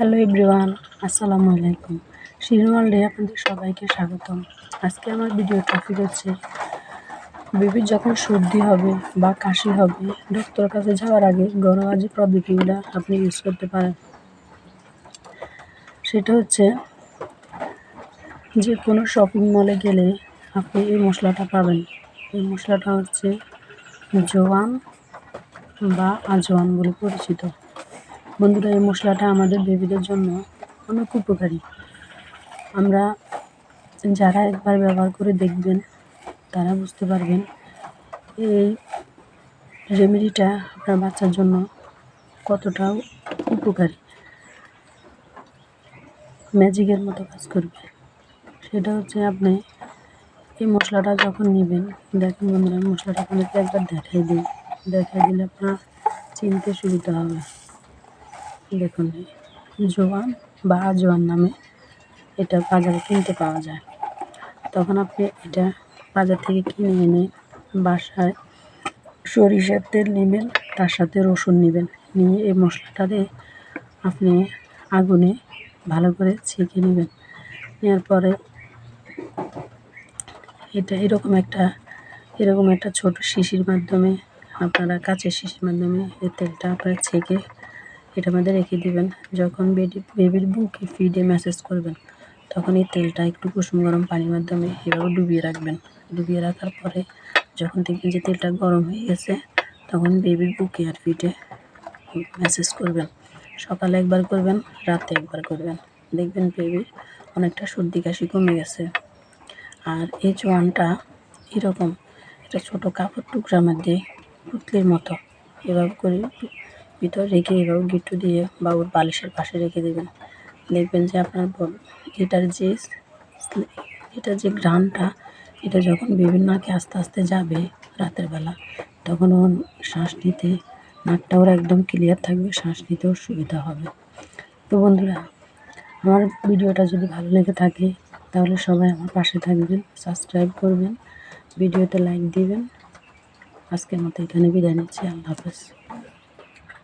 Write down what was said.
Hello everyone, আসসালামু আলাইকুম। শিরোমাল day আপনাদের সবাইকে স্বাগতম। আজকে আমার ভিডিও টপিক হচ্ছে বেবির যখন সর্দি হবে বা কাশি হবে ডক্টরের কাছে যাওয়ার আগে যে পদ্ধতিগুলো আপনি ইউজ করতে পারেন। সেটা হচ্ছে যে কোনো শপিং মলে গেলে আপনি এই মশলাটা পাবেন। এই মশলাটা হচ্ছে জোয়ান বা আজওয়ান বলে পরিচিত। বন্ধুরা, এই মশলাটা আমাদের বেবিদের জন্য অনেক উপকারী। আমরা যারা একবার ব্যবহার করে দেখবেন, তারা বুঝতে পারবেন এই রেমেডিটা আপনার বাচ্চার জন্য কতটা উপকারী। ম্যাজিকের মতো কাজ করবে। সেটা হচ্ছে আপনি এই মশলাটা যখন নেবেন, দেখেন বন্ধুরা, মশলাটা আপনাকে একবার দেখাই দিই। দেখাই দিলে আপনার চিনতে সুবিধা হবে। দেখুন, জোয়ান বা আজওয়ান নামে এটা বাজারে কিনতে পাওয়া যায়। তখন আপনি এটা বাজার থেকে কিনে এনে বাসায় সরিষার তেল নেবেন, তার সাথে রসুন নেবেন। নিয়ে এই মশলাটা দিয়ে আপনি আগুনে ভালো করে ছেঁকে নেবেন। নেওয়ার পরে এটা এরকম একটা এরকম একটা ছোট শিশির মাধ্যমে, আপনারা কাঁচের শিশির মাধ্যমে এই তেলটা আপনারা ছেঁকে এটা মধ্যে রেখে দিবেন। যখন বেবি বেবির বুকে ফিডে ম্যাসেজ করবেন, তখন এই তেলটা একটু কুসুম গরম পানির মাধ্যমে এভাবে ডুবিয়ে রাখবেন। ডুবিয়ে রাখার পরে যখন দেখবেন যে তেলটা গরম হয়ে গেছে, তখন বেবির বুকে আর ফিটে ম্যাসেজ করবেন। সকালে একবার করবেন, রাতে একবার করবেন। দেখবেন বেবির অনেকটা সর্দি কাশি কমে গেছে। আর এই জোয়ানটা এরকম, একটা ছোটো কাপড় টুকরা মধ্যে পুতলির মতো এভাবে করে ভিতর রেখে এভাবে গিট্টু দিয়ে বাবুর বালিশের পাশে রেখে দেবেন। দেখবেন যে আপনার এটার যে এটার যে গ্রানটা এটা যখন বিভিন্ন নাকে আস্তে আস্তে যাবে রাতের বেলা, তখন ওর শ্বাস নিতে, নাকটা ওর একদম ক্লিয়ার থাকবে, শ্বাস নিতেও সুবিধা হবে। তো বন্ধুরা, আমার ভিডিওটা যদি ভালো লেগে থাকে, তাহলে সবাই আমার পাশে থাকবেন সাবস্ক্রাইব করবেন, ভিডিওতে লাইক দিবেন। আজকের মতো এখানে বিদায় নিচ্ছি, আল্লাহ হাফেজ।